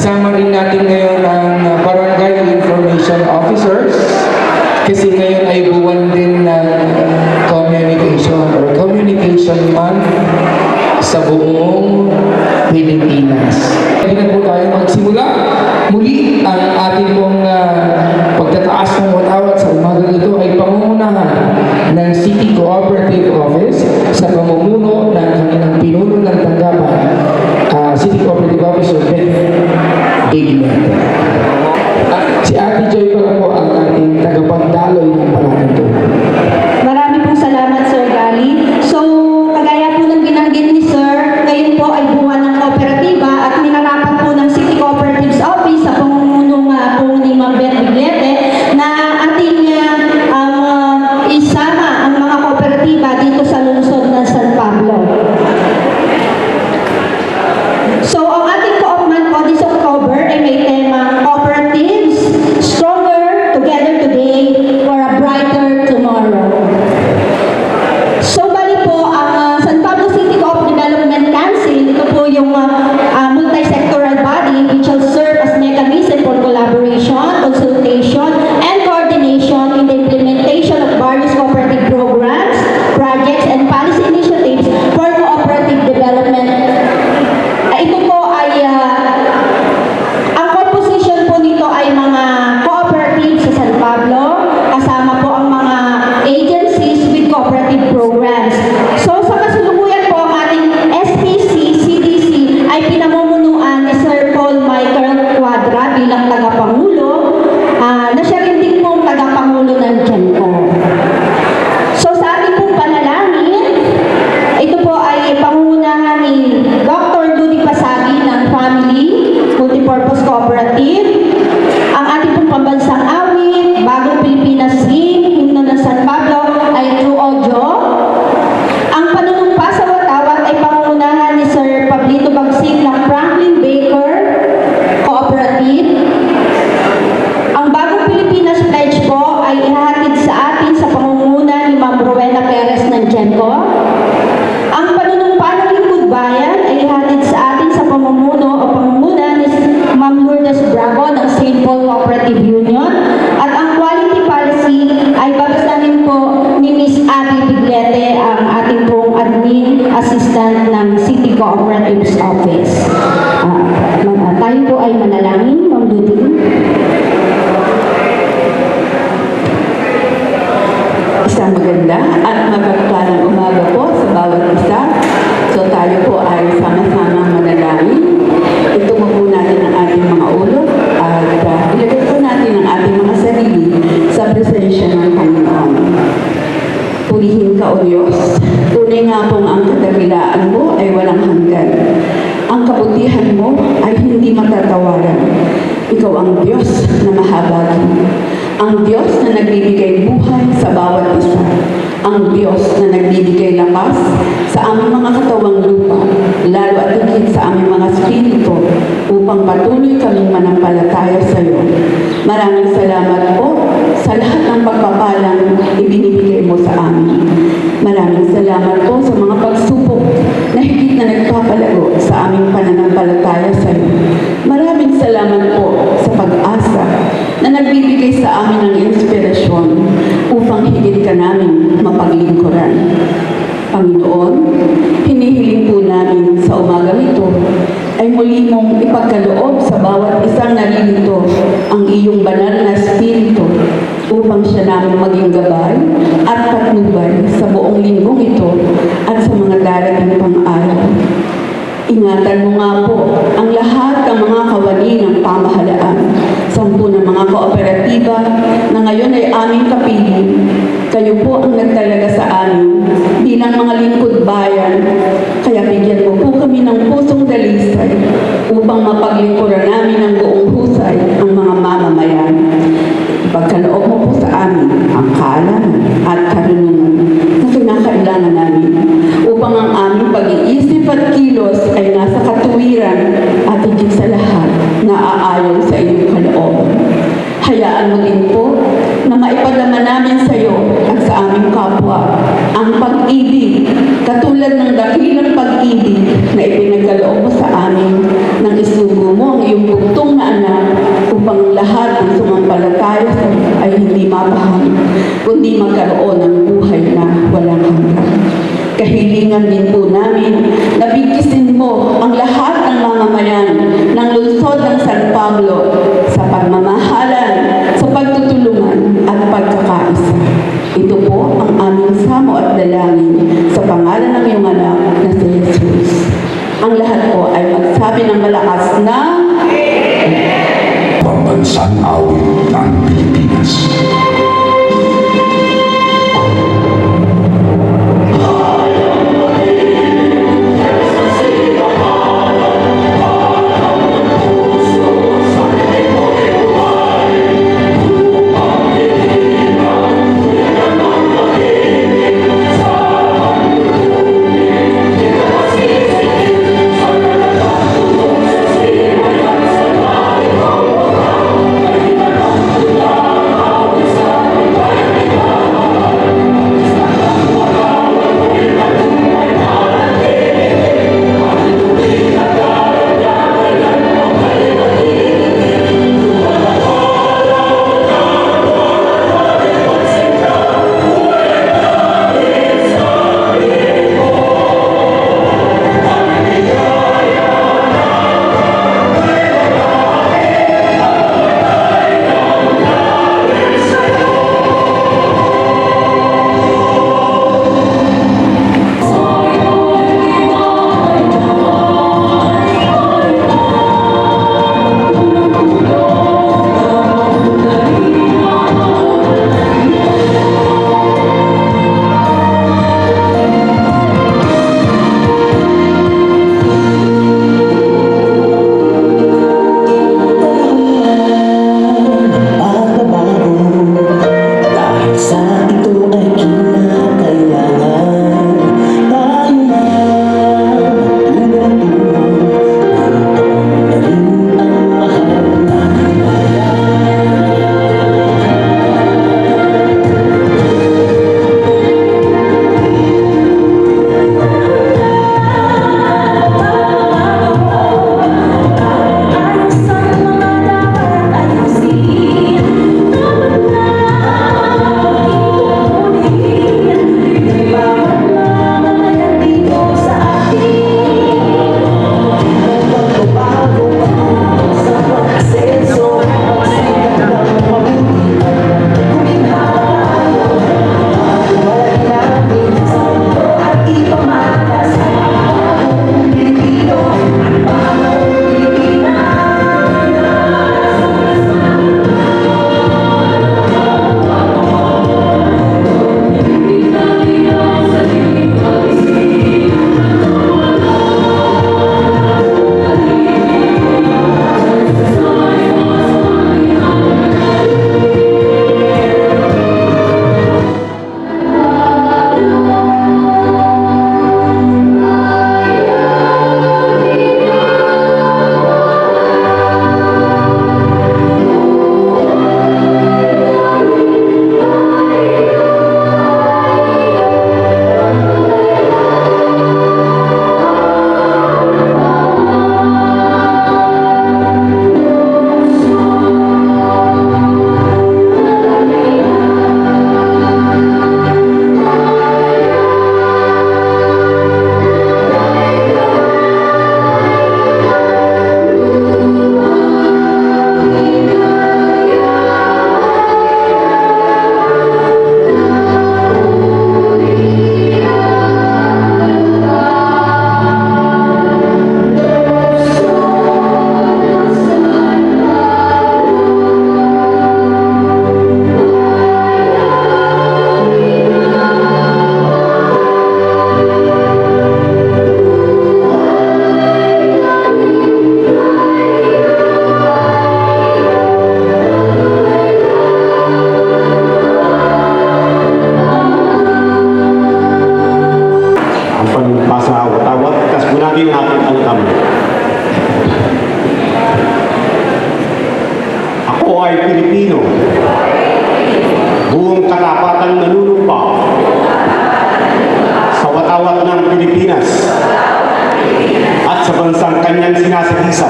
Kasama rin natin ngayon ang uh, Barangay Information Officers kasi ngayon ay buwan din ng uh, communication or communication month sa buong Pilipinas. ignorant. isang maganda at mapagpalang patuloy kaming manampalataya ang iyong banal na spirito upang siya namin maging gabay at patnubay sa buong linggong ito at sa mga darating pang araw. Ingatan mo nga po ang lahat ng mga kawani ng pamahalaan, sampu ng mga kooperatiba na ngayon ay aming kapiling. Kayo po ang nagtalaga Pansan Kanyan Sina Sekisa.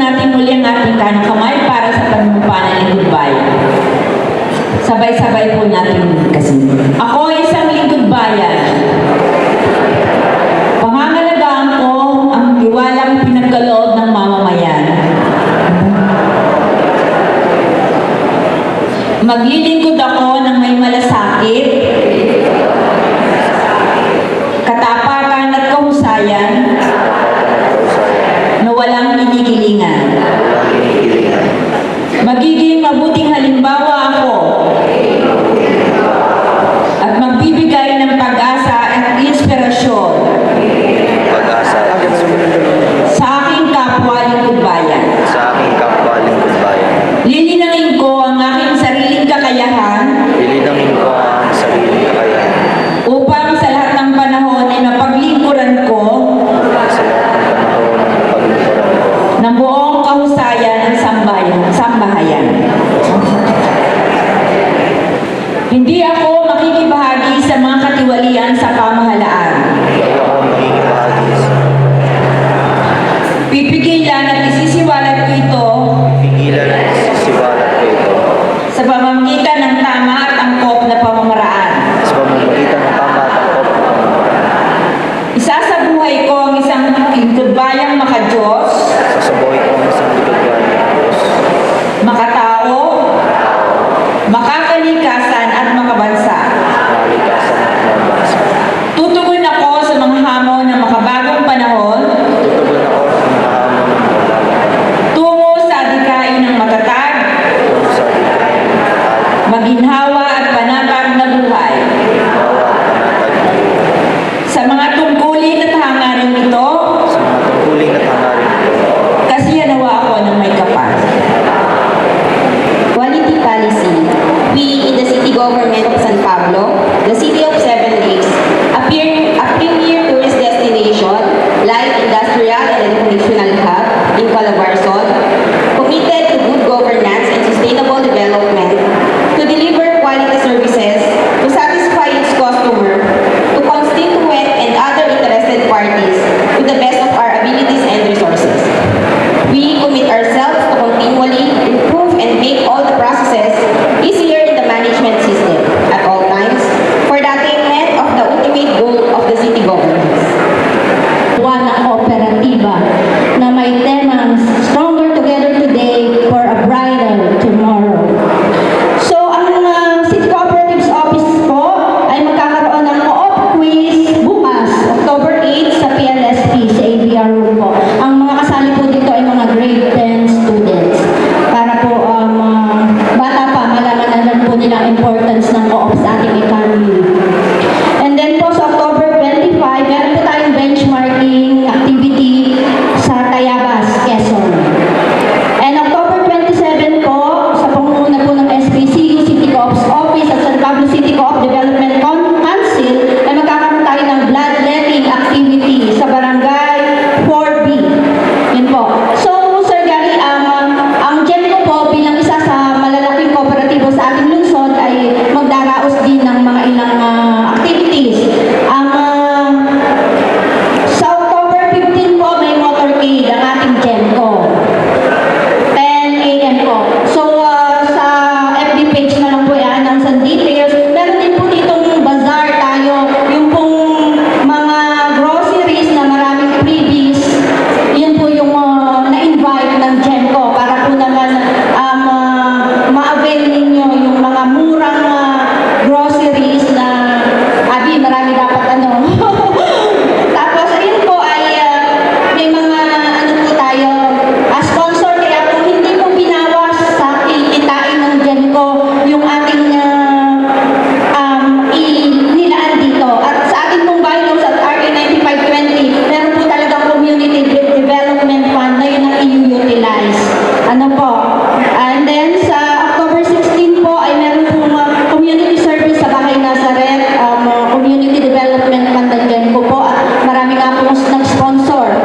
natin muli ang ating kanang kamay para sa panumpa ng goodbye. Sabay-sabay po natin kasi. Ako isang lingkod bayan. Pangangalagaan ko ang diwalang pinagkaloob ng mamamayan. Maglilingkod sponsor